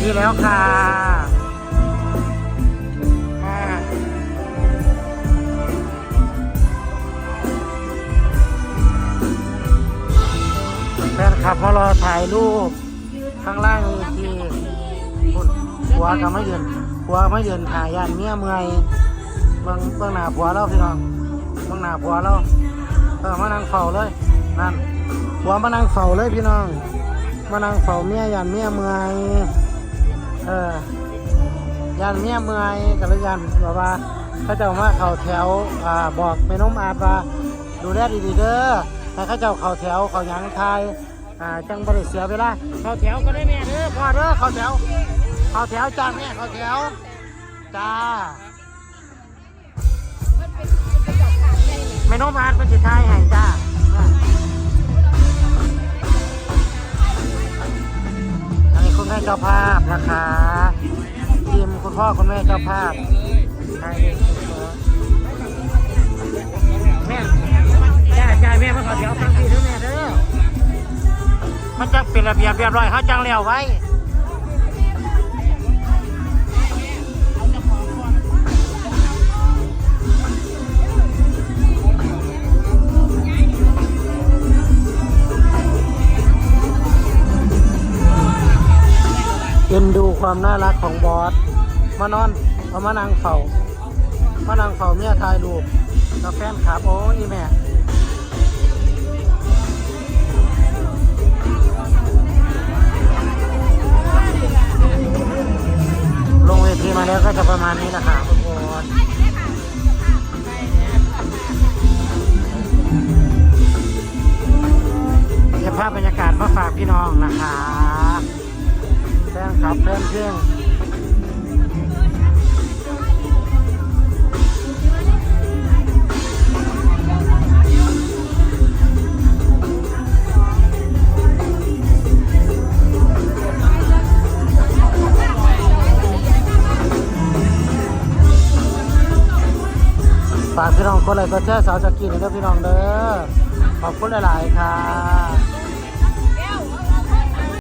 ทีแล้วค่ะแฟนคลับมารอถ่ายรูป ข้างล่างเวทีพุ่นผัวก็ไม่เยืนผัวไม่เยืนถ่ายยันเมียเมื่อยเบิ่งเบิ่งหน้าผัวเราพี่น้องเบิ่งหน้าผัวเราเออมานั่งเฝ้าเลย นั่นผัวมานั่งเฝ้าเลยพี่น้อง มานั่งเฝ้าเมียยันเมียเมื่อย เออยันเมียเมื่อยกับยันแบบว่าเขาเจ้ามาเขาแถวอ่าบอกแม่น้องอาดว่าดูแลดีๆเด้อให้เขาเจ้าเขาแถวเขาหยังทายอ่าจังบริเสียเวลาเขาแถวก็ได้แม่เด้อพ่อเด้อเขาแถวเขาแถวจ้าแม่เขาแถวจ้าแม่น้องอาดเป็นสิทายให้จ้า เจ้าภาพนะคะทีมคุณพ่อคุณแม่เจ้าภาพใช่แม่จ่าจ้าแม่มาขอเดี๋ยวฟังพี่ด้วยแม่เด้อมันจังเป็นระเบียบเรียบร้อยเขาจังเลี้ยวไว้ เอ็นดูความน่ารักของบอส มานอนเอามานั่งเฝ้ามานั่งเฝ้าเมียถ่ายรูปกับแฟนคลับโอ้ยแม่ลงเวทีมาแล้วก็จะประมาณนี้นะคะทุกคนเก็บภาพบรรยากาศมาฝากพี่น้องนะคะ แฟนคลับแฟนเพลงฝากพี่น้องคนเลยก็แช่สาวสกีนี่เด้อพี่น้องเด้อขอบคุณหลาย ๆ ค่ะ